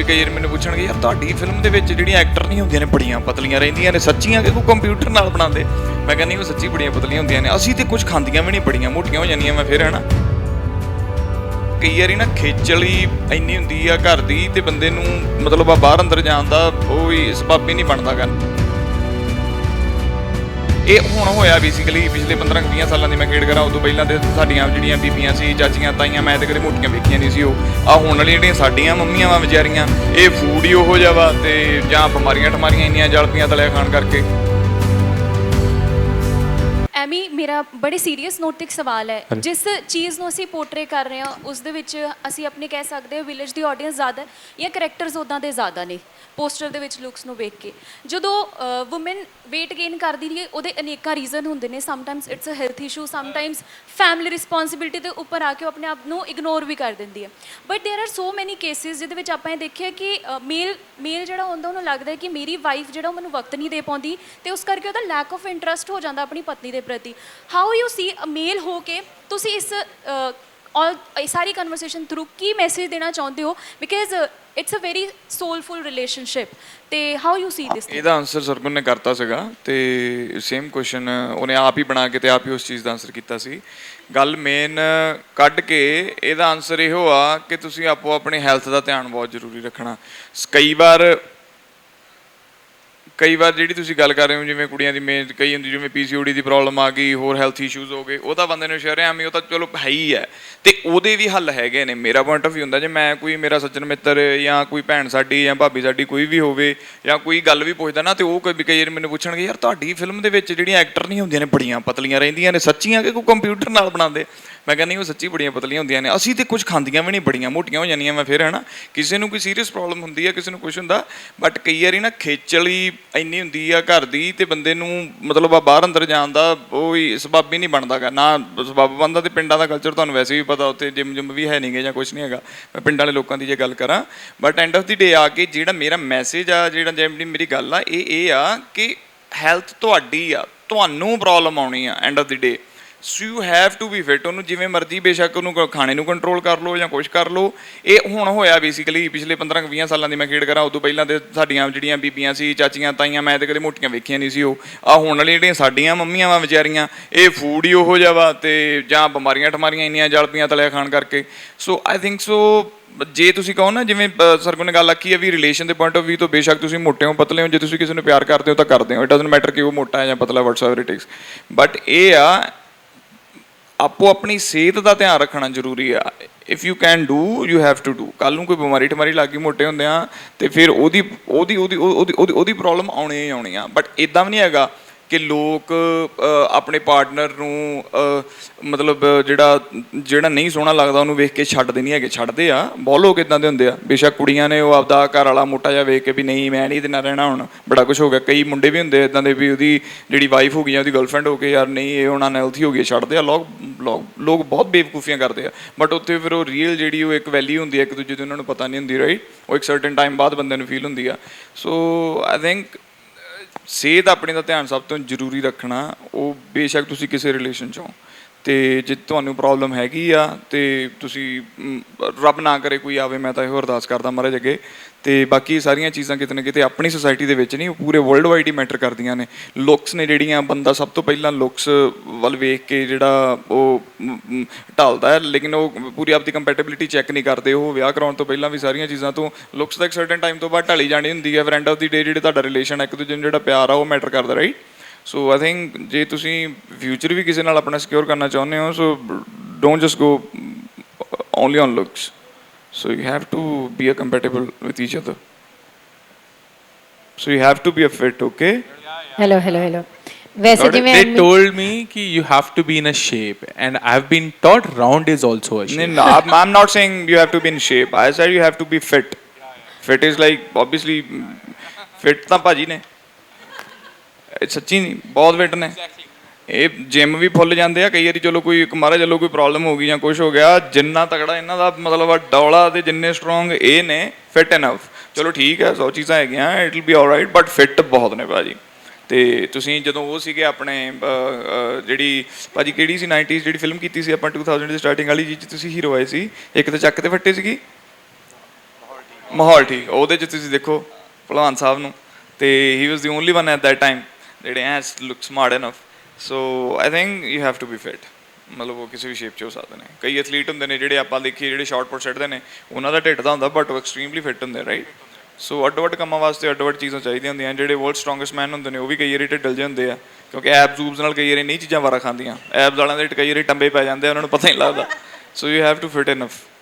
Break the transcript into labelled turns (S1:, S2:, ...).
S1: ਵੀ ਕਈ ਵਾਰ ਮੈਨੂੰ ਪੁੱਛਣਗੇ, ਯਾਰ ਤੁਹਾਡੀ ਫਿਲਮ ਦੇ ਵਿੱਚ ਜਿਹੜੀਆਂ ਐਕਟਰ ਨਹੀਂ ਹੁੰਦੀਆਂ ਨੇ, ਬੜੀਆਂ ਪਤਲੀਆਂ ਰਹਿੰਦੀਆਂ ਨੇ, ਸੱਚੀਆਂ ਕਿ ਕੋਈ ਕੰਪਿਊਟਰ ਨਾਲ ਬਣਾਉਂਦੇ? ਮੈਂ ਕਹਿੰਦੀ, ਉਹ ਸੱਚੀ ਬੜੀਆਂ ਪਤਲੀਆਂ ਹੁੰਦੀਆਂ ਨੇ। ਅਸੀਂ ਤੇ ਕੁਝ ਖਾਂਦੀਆਂ ਵੀ ਨਹੀਂ, ਬੜੀਆਂ ਮੋਟੀਆਂ ਹੋ ਜਾਂਦੀਆਂ ਮੈਂ ਫਿਰ, ਹਨਾ? ਕਈ ਵਾਰੀ ਨਾ ਖੇਚਲੀ ਇੰਨੀ ਹੁੰਦੀ ਆ ਘਰ ਦੀ ਤੇ ਬੰਦੇ ਨੂੰ ਮਤਲਬ ਆ ਬਾਹਰ ਅੰਦਰ ਜਾਣ ਦਾ ਉਹ ਵੀ ਸਬੱਬ ਹੀ ਨਹੀਂ ਬਣਦਾ ਕਰਨ। ਇਹ ਹੁਣ ਹੋਇਆ ਬੇਸਿਕਲੀ ਪਿਛਲੇ 15 20 ਸਾਲਾਂ ਦੀ ਮੈਂ ਖੇਡ ਕਰਾਂ, ਉਦੋਂ ਪਹਿਲਾਂ ਤੇ ਸਾਡੀਆਂ ਜਿਹੜੀਆਂ ਬੀਬੀਆਂ ਸੀ, ਚਾਚੀਆਂ, ਤਾਈਆਂ, ਮੈਂ ਤੇ ਕਦੇ ਮੋਟੀਆਂ ਵੇਖੀਆਂ ਨਹੀਂ ਸੀ ਉਹ। ਆ ਹੁਣ ਵਾਲੀਆਂ ਜਿਹੜੀਆਂ ਸਾਡੀਆਂ ਮੰਮੀਆਂ ਵਾ ਵਿਚਾਰੀਆਂ, ਇਹ ਫੂਡ ਹੀ ਉਹੋ ਜਿਹਾ ਵਾ ਤੇ ਜਾਂ ਬਿਮਾਰੀਆਂ ਠਮਾਰੀਆਂ ਇੰਨੀਆਂ ਜਲਪੀਆਂ ਤਲਿਆ ਖਾਣ ਕਰਕੇ।
S2: ਮੇਰਾ ਬੜੇ ਸੀਰੀਅਸ ਨੋਟ ਤੇ ਇੱਕ ਸਵਾਲ ਹੈ। ਜਿਸ ਚੀਜ਼ ਨੂੰ ਅਸੀਂ ਪੋਰਟਰੇ ਕਰ ਰਹੇ ਹਾਂ ਉਸ ਦੇ ਵਿੱਚ ਅਸੀਂ ਆਪਣੇ ਕਹਿ ਸਕਦੇ ਹਾਂ ਵਿਲੇਜ ਦੀ ਆਡੀਅנס ਜ਼ਿਆਦਾ ਜਾਂ ਕੈਰੈਕਟਰਸ ਉਦਾਂ ਦੇ ਜ਼ਿਆਦਾ ਨੇ ਪੋਸਟਰ ਦੇ ਵਿੱਚ ਲੁੱਕਸ ਨੂੰ ਵੇਖ ਕੇ। ਜਦੋਂ ਔਮਨ weight gain ਕਰਦੀ ਰਹੀ ਉਹਦੇ ਅਨੇਕਾਂ ਰੀਜ਼ਨ ਹੁੰਦੇ ਨੇ। Sometimes it's a health issue sometimes family responsibility ਦੇ ਉੱਪਰ ਆ ਕੇ ਉਹ ਆਪਣੇ ਆਪ ਨੂੰ ਇਗਨੋਰ ਵੀ ਕਰ ਦਿੰਦੀ ਹੈ। But there are so many cases ਜਿਹਦੇ ਵਿੱਚ ਆਪਾਂ ਇਹ ਦੇਖਿਆ ਕਿ ਮੇਲ ਮੇਲ ਜਿਹੜਾ ਹੁੰਦਾ ਉਹਨੂੰ ਲੱਗਦਾ ਹੈ ਕਿ ਮੇਰੀ ਵਾਈਫ ਜਿਹੜਾ ਉਹ ਮੈਨੂੰ ਵਕਤ ਨਹੀਂ ਦੇ ਪਾਉਂਦੀ ਤੇ ਉਸ ਕਰਕੇ ਉਹਦਾ ਲੈਕ ਆਫ ਇੰਟਰਸਟ ਹੋ ਜਾਂਦਾ ਆਪਣੀ ਪਤਨੀ ਦੇ ਪ੍ਰਤੀ। ਹਾਊ ਯੂ ਸੀ ਅ ਮੇਲ ਹੋ ਕੇ ਤੁਸੀਂ ਇਸ ਔਰ ਇਹ ਸਾਰੀ ਕਨਵਰਸੇਸ਼ਨ ਥਰੂ ਕੀ ਮੈਸੇਜ ਦੇਣਾ ਚਾਹੁੰਦੇ ਹੋ because it's a very soulful relationship ਤੇ ਹਾਊ ਯੂ ਸੀ ਦਿਸ
S1: ਇਹਦਾ ਆਨਸਰ ਸਰਗੁਣ ਨੇ ਕਰਤਾ ਸੀਗਾ, ਤੇ ਸੇਮ ਕੁਐਸਚਨ ਉਹਨੇ ਆਪ ਹੀ ਬਣਾ ਕੇ ਤੇ ਆਪ ਹੀ ਉਸ ਚੀਜ਼ ਦਾ ਆਨਸਰ ਕੀਤਾ ਸੀ। ਗੱਲ ਮੇਨ ਕੱਢ ਕੇ ਇਹਦਾ ਆਨਸਰ ਇਹੋ ਆ ਕਿ ਤੁਸੀਂ ਆਪੋ ਆਪਣੀ ਹੈਲਥ ਦਾ ਧਿਆਨ ਬਹੁਤ ਜ਼ਰੂਰੀ ਰੱਖਣਾ। ਕਈ ਵਾਰ ਕਈ ਵਾਰ ਜਿਹੜੀ ਤੁਸੀਂ ਗੱਲ ਕਰ ਰਹੇ ਹੋ, ਜਿਵੇਂ ਕੁੜੀਆਂ ਦੀ ਮੇਨ ਕਈ ਹੁੰਦੀ ਜਿਵੇਂ ਪੀਸੀਓਡੀ ਦੀ ਪ੍ਰੋਬਲਮ ਆ ਗਈ, ਹੋਰ ਹੈਲਥ ਇਸ਼ੂਜ਼ ਹੋ ਗਏ, ਉਹ ਤਾਂ ਬੰਦੇ ਨੂੰ ਸ਼ਰਿਆਮੀ ਉਹ ਤਾਂ ਚਲੋ ਹੈ ਹੀ ਹੈ। ਤੇ ਉਹਦੇ ਵੀ ਹੱਲ ਹੈਗੇ ਨੇ। ਮੇਰਾ ਪੁਆਇੰਟ ਆਫ ਵੀ ਹੁੰਦਾ, ਜੇ ਮੈਂ ਕੋਈ ਮੇਰਾ ਸੱਜਣ ਮਿੱਤਰ ਜਾਂ ਕੋਈ ਭੈਣ ਸਾਡੀ ਜਾਂ ਭਾਬੀ ਸਾਡੀ ਕੋਈ ਵੀ ਹੋਵੇ ਜਾਂ ਕੋਈ ਗੱਲ ਵੀ ਪੁੱਛਦਾ ਨਾ, ਤੇ ਉਹ ਕਈ ਕਈ ਵਾਰ ਮੈਨੂੰ ਪੁੱਛਣਗੇ, ਯਾਰ, ਤੁਹਾਡੀ ਫਿਲਮ ਦੇ ਵਿੱਚ ਜਿਹੜੀਆਂ ਐਕਟਰ ਨਹੀਂ ਹੁੰਦੀਆਂ ਨੇ, ਬੜੀਆਂ ਪਤਲੀਆਂ ਰਹਿੰਦੀਆਂ ਨੇ, ਸੱਚੀਆਂ ਕਿ ਕੋਈ ਕੰਪਿਊਟਰ ਨਾਲ ਬਣਾਉਂਦੇ? ਮੈਂ ਕਹਿੰਦੀ ਉਹ ਸੱਚੀ ਬੜੀਆਂ ਪਤਲੀਆਂ ਹੁੰਦੀਆਂ ਨੇ। ਅਸੀਂ ਤੇ ਕੁਝ ਖਾਂਦੀਆਂ ਵੀ ਨਹੀਂ, ਬੜੀਆਂ ਮੋਟੀਆਂ ਹੋ ਜਾਂਦੀਆਂ ਮੈਂ ਫਿਰ, ਹਨਾ। ਕਿਸੇ ਨੂੰ ਕੋਈ ਸੀਰੀਅਸ ਪ੍ਰੋਬਲਮ ਹੁੰਦੀ ਹੈ ਕਿਸੇ ਨੂੰ ਕੁਝ ਹੁੰਦਾ ਬਟ ਕਈ ਵਾਰੀ ਨਾ ਖੇਚਲੀ ਇੰਨੀ ਹੁੰਦੀ ਆ ਘਰ ਦੀ ਤੇ ਬੰਦੇ ਨੂੰ ਮਤਲਬ ਆ ਬਾਹਰ ਅੰਦਰ ਜਾਣ ਦਾ ਉਹ ਵੀ ਸਬੱਬ ਹੀ ਨਹੀਂ ਬਣਦਾਗਾ ਨਾ ਸਬੱਬ ਬਣਦਾ ਤੇ ਪਿੰਡਾਂ ਦਾ ਕਲਚਰ ਤੁਹਾਨੂੰ ਵੈਸੇ ਵੀ ਪਤਾ, ਉੱਥੇ ਜਿਮ ਜਿਮ ਵੀ ਹੈ ਨਹੀਂਗੇ ਜਾਂ ਕੁਝ ਨਹੀਂ ਹੈਗਾ। ਮੈਂ ਪਿੰਡਾਂ ਵਾਲੇ ਲੋਕਾਂ ਦੀ ਜੇ ਗੱਲ ਕਰਾਂ but end of the day ਆ ਕੇ ਜਿਹੜਾ ਮੇਰਾ ਮੈਸੇਜ ਆ, ਜਿਹੜਾ ਜਿਹੜੀ ਮੇਰੀ ਗੱਲ ਆ, ਇਹ ਇਹ ਆ ਕਿ ਹੈਲਥ ਤੁਹਾਡੀ ਆ, ਤੁਹਾਨੂੰ ਪ੍ਰੋਬਲਮ ਆਉਣੀ ਆ end of the day so you have to be fit ਉਹਨੂੰ ਜਿਵੇਂ ਮਰਜ਼ੀ ਬੇਸ਼ੱਕ ਉਹਨੂੰ ਕ- ਖਾਣੇ ਨੂੰ ਕੰਟਰੋਲ ਕਰ ਲਓ ਜਾਂ ਕੁਝ ਕਰ ਲਓ। ਇਹ ਹੁਣ ਹੋਇਆ ਬੇਸਿਕਲੀ ਪਿਛਲੇ 15 20 ਸਾਲਾਂ ਦੀ ਮੈਂ ਖੇਡ ਕਰਾਂ ਉਦੋਂ ਪਹਿਲਾਂ ਤੇ ਸਾਡੀਆਂ ਜਿਹੜੀਆਂ ਬੀਬੀਆਂ ਸੀ ਚਾਚੀਆਂ ਤਾਈਆਂ ਮੈਂ ਤੇ ਕਦੇ ਮੋਟੀਆਂ ਵੇਖੀਆਂ ਨਹੀਂ ਸੀ ਉਹ। ਆ ਹੁਣ ਵਾਲੀਆਂ ਜਿਹੜੀਆਂ ਸਾਡੀਆਂ ਮੰਮੀਆਂ ਵਾ ਵਿਚਾਰੀਆਂ ਇਹ ਫੂਡ ਹੀ ਉਹੋ ਜਿਹਾ ਵਾ ਤੇ ਜਾਂ ਬਿਮਾਰੀਆਂ ਠਮਾਰੀਆਂ ਇੰਨੀਆਂ ਜਲਪੀਆਂ ਤਲਿਆ ਖਾਣ ਕਰਕੇ। ਸੋ ਆਈ ਥਿੰਕ ਸੋ ਜੇ ਤੁਸੀਂ ਕਹੋ ਨਾ ਜਿਵੇਂ ਅ, ਸਰਗੁਣ ਨੇ ਗੱਲ ਆਖੀ ਹੈ ਵੀ ਰਿਲੇਸ਼ਨ ਦੇ ਪੁਆਇੰਟ ਆਫ View ਤੋਂ ਬੇਸ਼ੱਕ ਤੁਸੀਂ ਮੋਟੇ ਹੋ ਪਤਲੇ ਹੋ ਜੇ ਤੁਸੀਂ ਕਿਸੇ ਨੂੰ ਪਿਆਰ ਕਰਦੇ ਹੋ ਤਾਂ ਕਰਦੇ ਹੋ। ਇਟ ਡਸਨਟ ਮੈਟਰ ਕਿ ਉਹ ਮੋਟਾ ਹੈ ਜਾਂ ਪਤਲਾ ਵਟਸਐਵਰ ਇਟ ਇਜ਼ ਬਟ ਇਹ ਆ ਆਪੋ ਆਪਣੀ ਸਿਹਤ ਦਾ ਧਿਆਨ ਰੱਖਣਾ ਜ਼ਰੂਰੀ ਆ। If you can do you have to do ਕੱਲ ਨੂੰ ਕੋਈ ਬਿਮਾਰੀ ਟਮਾਰੀ ਲੱਗ ਗਈ, ਮੋਟੇ ਹੁੰਦੇ ਆ, ਤੇ ਫਿਰ ਉਹਦੀ ਉਹਦੀ ਉਹਦੀ ਉਹਦੀ ਉਹਦੀ ਉਹਦੀ ਪ੍ਰੋਬਲਮ ਆਉਣੀ ਹੀ ਆਉਣੀ ਆ। ਬਟ ਇਦਾਂ ਵੀ ਨਹੀਂ ਹੈਗਾ ਕਿ ਲੋਕ ਆਪਣੇ ਪਾਰਟਨਰ ਨੂੰ ਮਤਲਬ ਜਿਹੜਾ ਜਿਹੜਾ ਨਹੀਂ ਸੋਹਣਾ ਲੱਗਦਾ ਉਹਨੂੰ ਵੇਖ ਕੇ ਛੱਡਦੇ ਨਹੀਂ ਹੈਗੇ। ਛੱਡਦੇ ਆ। ਬਹੁਤ ਲੋਕ ਇਦਾਂ ਦੇ ਹੁੰਦੇ ਆ। ਬੇਸ਼ੱਕ ਕੁੜੀਆਂ ਨੇ ਉਹ ਆਪਦਾ ਘਰ ਵਾਲਾ ਮੋਟਾ ਜਿਹਾ ਵੇਖ ਕੇ ਵੀ ਨਹੀਂ, ਮੈਂ ਨਹੀਂ ਇਹਦੇ ਨਾਲ ਰਹਿਣਾ ਹੁਣ। ਬੜਾ ਕੁਝ ਹੋ ਗਿਆ। ਕਈ ਮੁੰਡੇ ਵੀ ਹੁੰਦੇ ਇਦਾਂ ਦੇ ਵੀ ਉਹਦੀ ਜਿਹੜੀ ਵਾਈਫ ਹੋ ਗਈ ਜਾਂ ਉਹਦੀ ਗਰਲਫ੍ਰੈਂਡ ਹੋ ਕੇ ਯਾਰ ਨਹੀਂ, ਇਹ ਉਹਨਾਂ ਨਾਲ ਹੈਲਥੀ ਹੋ ਗਈ ਛੱਡਦੇ ਆ। ਲੋਕ ਲੋਕ ਲੋਕ ਬਹੁਤ ਬੇਵਕੂਫੀਆਂ ਕਰਦੇ ਆ। ਬਟ ਉੱਥੇ ਫਿਰ ਉਹ ਰੀਅਲ ਜਿਹੜੀ ਉਹ ਇੱਕ ਵੈਲਿਊ ਹੁੰਦੀ ਹੈ ਇੱਕ ਦੂਜੇ ਦੀ ਉਹਨਾਂ ਨੂੰ ਪਤਾ ਨਹੀਂ ਹੁੰਦੀ ਰਾਈਟ ਉਹ ਇੱਕ ਸਰਟਨ ਟਾਈਮ ਬਾਅਦ ਬੰਦੇ ਨੂੰ ਫੀਲ ਹੁੰਦੀ ਆ। ਸੋ ਆਈ ਥਿੰਕ ਸਿਹਤ ਆਪਣੀ ਦਾ ਧਿਆਨ ਸਭ ਤੋਂ ਜ਼ਰੂਰੀ ਰੱਖਣਾ, ਉਹ ਬੇਸ਼ੱਕ ਤੁਸੀਂ ਕਿਸੇ ਰਿਲੇਸ਼ਨ 'ਚ ਹੋ ਤੇ ਜੇ ਤੁਹਾਨੂੰ ਪ੍ਰੋਬਲਮ ਹੈਗੀ ਆ ਤੇ ਤੁਸੀਂ ਰੱਬ ਨਾ ਕਰੇ ਕੋਈ ਆਵੇ, ਮੈਂ ਤਾਂ ਇਹੋ ਅਰਦਾਸ ਕਰਦਾ ਮਹਾਰਾਜ ਅੱਗੇ। ਤੇ ਬਾਕੀ ਸਾਰੀਆਂ ਚੀਜ਼ਾਂ ਕਿਤੇ ਨਾ ਕਿਤੇ ਆਪਣੀ ਸੋਸਾਇਟੀ ਦੇ ਵਿੱਚ ਨਹੀਂ, ਉਹ ਪੂਰੇ ਵਰਲਡ ਵਾਈਡ ਹੀ ਮੈਟਰ ਕਰਦੀਆਂ ਨੇ। ਲੁੱਕਸ ਨੇ ਜਿਹੜੀਆਂ, ਬੰਦਾ ਸਭ ਤੋਂ ਪਹਿਲਾਂ ਲੁੱਕਸ ਵੱਲ ਵੇਖ ਕੇ ਜਿਹੜਾ ਉਹ ਢਾਲਦਾ ਹੈ, ਲੇਕਿਨ ਉਹ ਪੂਰੀ ਆਪਦੀ ਕੰਪੈਟੀਬਿਲਿਟੀ ਚੈੱਕ ਨਹੀਂ ਕਰਦੇ। ਉਹ ਵਿਆਹ ਕਰਾਉਣ ਤੋਂ ਪਹਿਲਾਂ ਵੀ ਸਾਰੀਆਂ ਚੀਜ਼ਾਂ ਤੋਂ ਲੁੱਕਸ ਦਾ ਇੱਕ ਸਰਟਨ ਟਾਈਮ ਤੋਂ ਬਾਅਦ ਢਲੀ ਜਾਣੀ ਹੁੰਦੀ ਹੈ। ਫਿਰ ਐਂਡ ਆਫ ਦੀ ਡੇ ਜਿਹੜੇ ਤੁਹਾਡਾ ਰਿਲੇਸ਼ਨ ਹੈ, ਇੱਕ ਦੂਜੇ ਨੂੰ ਜਿਹੜਾ ਪਿਆਰ ਆ, ਉਹ ਮੈਟਰ ਕਰਦਾ ਰਾਈਟ ਸੋ ਆਈ ਥਿੰਕ ਜੇ ਤੁਸੀਂ ਫਿਊਚਰ ਵੀ ਕਿਸੇ ਨਾਲ ਆਪਣਾ ਸਿਕਿਉਰ ਕਰਨਾ ਚਾਹੁੰਦੇ ਹੋ so don't just go only on looks so you have to be a compatible with each other so you have to be a fit okay
S3: hello hello hello ਵੈਸੇ
S1: Got it.
S3: ਜਿਵੇਂ
S4: They
S3: admin-
S4: told me ki you have to be in a shape, and I've been taught round is also a shape.
S1: No, I'm, I'm not saying you have to be in shape. I said you have to be fit. Fit is like obviously fit ਤਾਂ ਭਾਜੀ ਨੇ ਇਹ ਸੱਚੀ ਨਹੀਂ ਬਹੁਤ fit ਨੇ। ਇਹ gym ਵੀ ਫੁੱਲ ਜਾਂਦੇ ਆ ਕਈ ਵਾਰੀ ਚਲੋ ਕੋਈ ਇੱਕ ਮਹਾਰਾਜ ਚਲੋ ਕੋਈ ਪ੍ਰੋਬਲਮ ਹੋ ਗਈ ਜਾਂ ਕੁਝ ਹੋ ਗਿਆ ਜਿੰਨਾ ਤਕੜਾ ਇਹਨਾਂ ਦਾ ਮਤਲਬ ਡੌਲਾ ਤੇ ਜਿੰਨੇ ਸਟਰੋਂਗ ਇਹ ਨੇ ਫਿਟ ਇਨਫ ਚਲੋ ਠੀਕ ਹੈ ਸੌ ਚੀਜ਼ਾਂ ਹੈਗੀਆਂ it will be alright but fit ਬਹੁਤ ਨੇ ਭਾਜੀ। ਤੇ ਤੁਸੀਂ ਜਦੋਂ ਉਹ ਸੀਗੇ ਆਪਣੇ ਅਹ, ਅਹ, ਜਿਹੜੀ ਭਾਜੀ ਕਿਹੜੀ ਸੀ 90s ਜਿਹੜੀ ਫਿਲਮ ਕੀਤੀ ਸੀ ਆਪਾਂ 2000 ਦੀ ਸਟਾਰਟਿੰਗ ਵਾਲੀ ਜਿਹ 'ਚ ਤੁਸੀਂ ਹੀਰੋ ਆਏ ਸੀ ਇੱਕ ਤਾਂ ਚੱਕ ਤੇ ਫੱਟੇ ਸੀਗੀ? ਮਾਹੌਲ। ਠੀਕ ਉਹਦੇ ਚ ਤੁਸੀਂ ਦੇਖੋ ਭਲਵਾਨ ਸਾਹਿਬ ਨੂੰ। ਤੇ he was the only one at that time ਜਿਹੜੇ as look smart enough so I think you have to be fit ਮਤਲਬ ਉਹ ਕਿਸੇ ਵੀ ਸ਼ੇਪ ਚ ਹੋ ਸਕਦੇ ਨੇ। ਕਈ ਐਥਲੀਟ ਹੁੰਦੇ ਨੇ ਜਿਹੜੇ ਆਪਾਂ ਦੇਖੀਏ, ਜਿਹੜੇ ਸ਼ਾਰਟ ਪੁੱਟ ਛੱਡਦੇ ਨੇ, ਉਹਨਾਂ ਦਾ ਢਿੱਡ ਦਾ ਹੁੰਦਾ ਬਟ ਉਹ ਐਕਸਟ੍ਰੀਮਲੀ ਫਿਟ ਹੁੰਦੇ ਰਾਈਟ ਸੋ ਅੱਡ ਅੱਡ ਕੰਮਾਂ ਵਾਸਤੇ ਅੱਡ ਅੱਡ ਚੀਜ਼ਾਂ ਚਾਹੀਦੀਆਂ ਹੁੰਦੀਆਂ। ਜਿਹੜੇ ਵਰਲਡ ਸਟਰੋਂਗੈਸਟ ਮੈਨ ਹੁੰਦੇ ਨੇ, ਉਹ ਵੀ ਕਈ ਵਾਰੀ ਢਿੱਡਲ ਜਿਹੇ ਹੁੰਦੇ ਆ। ਕਿਉਂਕਿ ਐਬਸ ਜ਼ੂਬਸ ਨਾਲ ਕਈ ਵਾਰੀ ਨਹੀਂ ਚੀਜ਼ਾਂ ਵਾਰਾ ਖਾਂਦੀਆਂ। ਐਬਸ ਵਾਲਿਆਂ ਦੇ ਕਈ ਵਾਰੀ ਟੰਬੇ ਪੈ ਜਾਂਦੇ ਆ, ਉਹਨਾਂ ਨੂੰ ਪਤਾ ਹੀ ਨਹੀਂ ਲੱਗਦਾ। So you have to fit enough